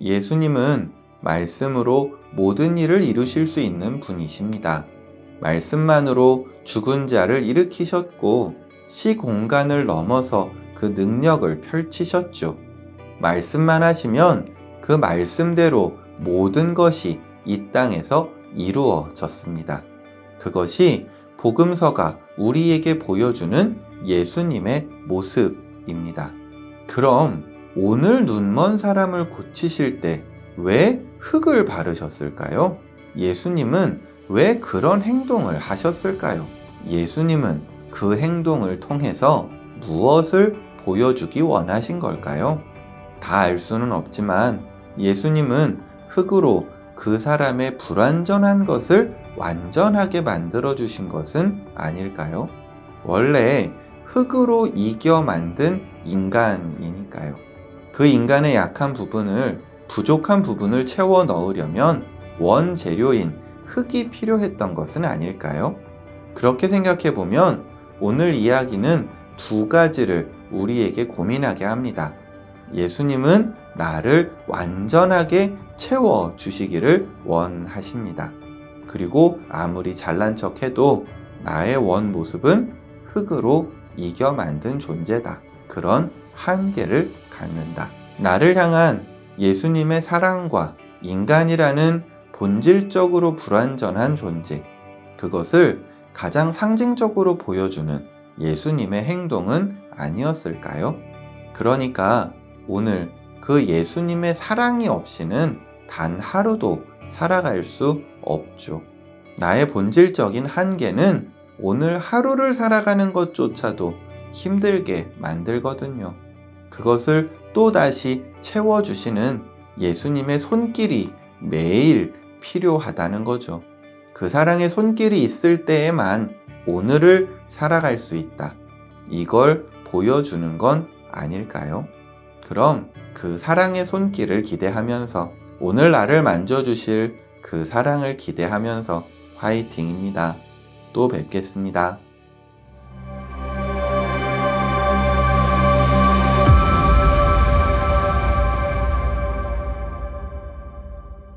예수님은 말씀으로 모든 일을 이루실 수 있는 분이십니다. 말씀만으로 죽은 자를 일으키셨고 시 공간을 넘어서 그 능력을 펼치셨죠. 말씀만 하시면 그 말씀대로 모든 것이 이 땅에서 이루어졌습니다. 그것이 복음서가 우리에게 보여주는 예수님의 모습입니다. 그럼 오늘 눈먼 사람을 고치실 때 왜 흙을 바르셨을까요? 예수님은 왜 그런 행동을 하셨을까요? 예수님은 그 행동을 통해서 무엇을 보여주기 원하신 걸까요? 다 알 수는 없지만 예수님은 흙으로 그 사람의 불완전한 것을 완전하게 만들어 주신 것은 아닐까요? 원래 흙으로 이겨 만든 인간이니까요. 그 인간의 약한 부분을 부족한 부분을 채워 넣으려면 원재료인 흙이 필요했던 것은 아닐까요? 그렇게 생각해 보면 오늘 이야기는 두 가지를 우리에게 고민하게 합니다. 예수님은 나를 완전하게 채워 주시기를 원하십니다. 그리고 아무리 잘난 척 해도 나의 원 모습은 흙으로 이겨 만든 존재다. 그런 한계를 갖는다. 나를 향한 예수님의 사랑과 인간이라는 본질적으로 불완전한 존재. 그것을 가장 상징적으로 보여주는 예수님의 행동은 아니었을까요? 그러니까 오늘 그 예수님의 사랑이 없이는 단 하루도 살아갈 수 없죠. 나의 본질적인 한계는 오늘 하루를 살아가는 것조차도 힘들게 만들거든요. 그것을 또다시 채워주시는 예수님의 손길이 매일 필요하다는 거죠. 그 사랑의 손길이 있을 때에만 오늘을 살아갈 수 있다. 이걸 보여주는 건 아닐까요? 그럼 그 사랑의 손길을 기대하면서 오늘 나를 만져주실 그 사랑을 기대하면서 화이팅입니다. 또 뵙겠습니다.